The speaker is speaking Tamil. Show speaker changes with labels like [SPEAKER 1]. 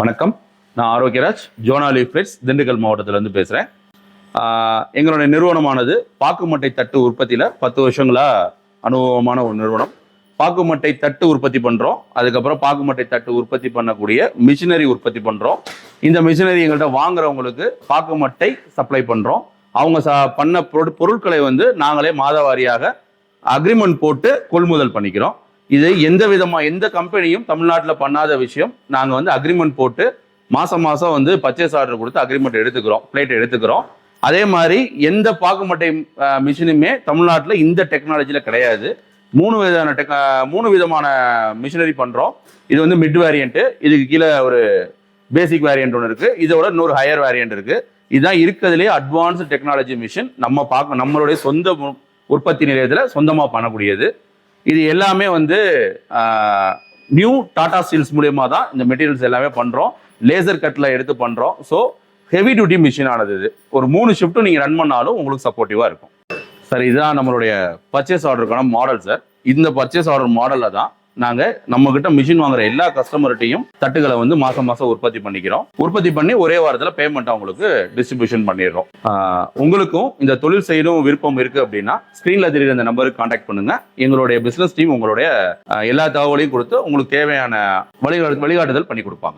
[SPEAKER 1] வணக்கம். நான் ஆரோக்கியராஜ் ஜோனாலி ஃபிளிட்ஸ் திண்டுக்கல் மாவட்டத்திலேருந்து பேசுகிறேன் எங்களுடைய நிறுவனமானது பாக்குமட்டை தட்டு உற்பத்தியில் பத்து வருஷங்களாக அனுபவமான ஒரு நிறுவனம். பாக்குமட்டை தட்டு உற்பத்தி பண்ணுறோம் அதுக்கப்புறம் பாக்குமட்டை தட்டு உற்பத்தி பண்ணக்கூடிய மிஷினரி உற்பத்தி பண்ணுறோம் இந்த மிஷினரி எங்கள்கிட்ட வாங்குறவங்களுக்கு பாக்குமட்டை சப்ளை பண்ணுறோம் அவங்க ச பண்ண பொருட்களை வந்து நாங்களே மாதவாரியாக அக்ரிமெண்ட் போட்டு கொள்முதல் பண்ணிக்கிறோம். இது எந்த விதமா எந்த கம்பெனியும் தமிழ்நாட்டில் பண்ணாத விஷயம். நாங்கள் வந்து அக்ரிமெண்ட் போட்டு மாசம் மாசம் வந்து பர்ச்சேஸ் ஆர்டர் கொடுத்து அக்ரிமெண்ட் எடுத்துக்கிறோம் பிளேட் எடுத்துக்கிறோம். அதே மாதிரி எந்த பாக்குமட்டை மிஷினுமே தமிழ்நாட்டில் இந்த டெக்னாலஜியில் கிடையாது. மூணு விதமான டெக் மூணு விதமான மிஷினரி பண்ணுறோம் இது வந்து மிட் வேரியண்ட்டு இதுக்கு கீழே ஒரு பேசிக் வேரியண்ட் ஒன்று இருக்குது இதோட இன்னொரு ஹையர் வேரியண்ட் இருக்குது இதுதான் இருக்கிறதுலே அட்வான்ஸ்டு டெக்னாலஜி மிஷின் நம்ம பார்க்க நம்மளுடைய சொந்த உற்பத்தி நிலையத்தில் சொந்தமாக பண்ணக்கூடியது. இது எல்லாமே வந்து நியூ டாடா ஸ்டீல்ஸ் மூலயமா தான் இந்த மெட்டீரியல்ஸ் எல்லாமே பண்ணுறோம் லேசர் கட்டில் எடுத்து பண்ணுறோம் ஸோ ஹெவி டியூட்டி மிஷின் ஆனது இது. ஒரு மூணு ஷிஃப்ட்டும் நீங்கள் ரன் பண்ணாலும் உங்களுக்கு சப்போர்ட்டிவாக இருக்கும். சார் இதுதான் நம்மளுடைய பர்ச்சேஸ் ஆர்டருக்கான மாடல் சார் இந்த பர்ச்சேஸ் ஆர்டர் மாடலில் தான் நாங்கள் நம்ம கிட்ட மிஷின் வாங்குற எல்லா கஸ்டமர்கிட்டையும் தட்டுகளை வந்து மாசம் மாசம் உற்பத்தி பண்ணிக்கிறோம். உற்பத்தி பண்ணி ஒரே வாரத்தில் பேமெண்ட் அவங்களுக்கு டிஸ்ட்ரிபியூஷன் பண்ணிடுறோம். உங்களுக்கும் இந்த தொழில் செய்யணும் விருப்பம் இருக்கு அப்படின்னா ஸ்க்ரீனில் தெரியுற இந்த நம்பருக்கு காண்டாக்ட் பண்ணுங்க. எங்களுடைய பிசினஸ் டீம் உங்களுடைய எல்லா தகவலையும் கொடுத்து உங்களுக்கு தேவையான வழிகாட்டு வழிகாட்டுதல் பண்ணி கொடுப்பாங்க.